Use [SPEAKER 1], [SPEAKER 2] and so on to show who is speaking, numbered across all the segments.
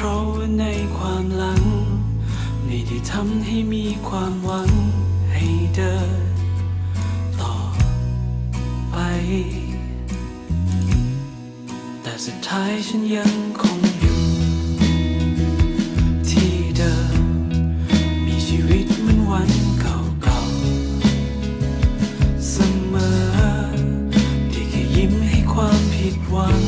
[SPEAKER 1] เพราะในความหลัง ไม่ได้ทำให้มีความหวังให้เดินต่อไป แต่สุดท้ายฉันยังคงอยู่ที่เดิม มีชีวิตเหมือนวันเก่าๆเสมอที่แค่ยิ้มให้ความผิดหวัง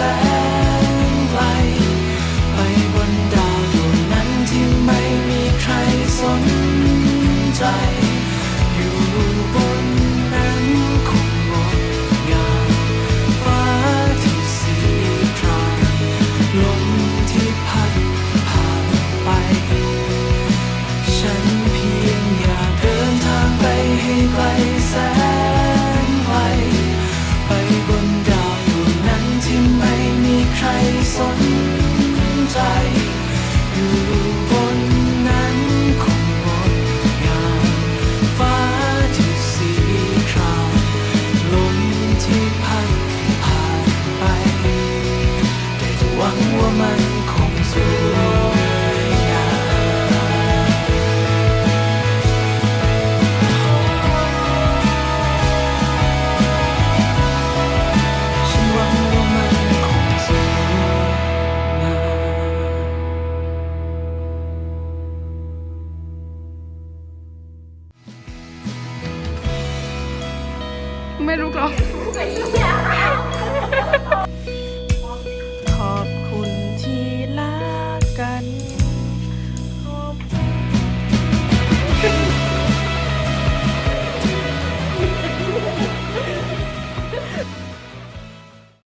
[SPEAKER 1] sad. ไม่ลุกหรอกขอบ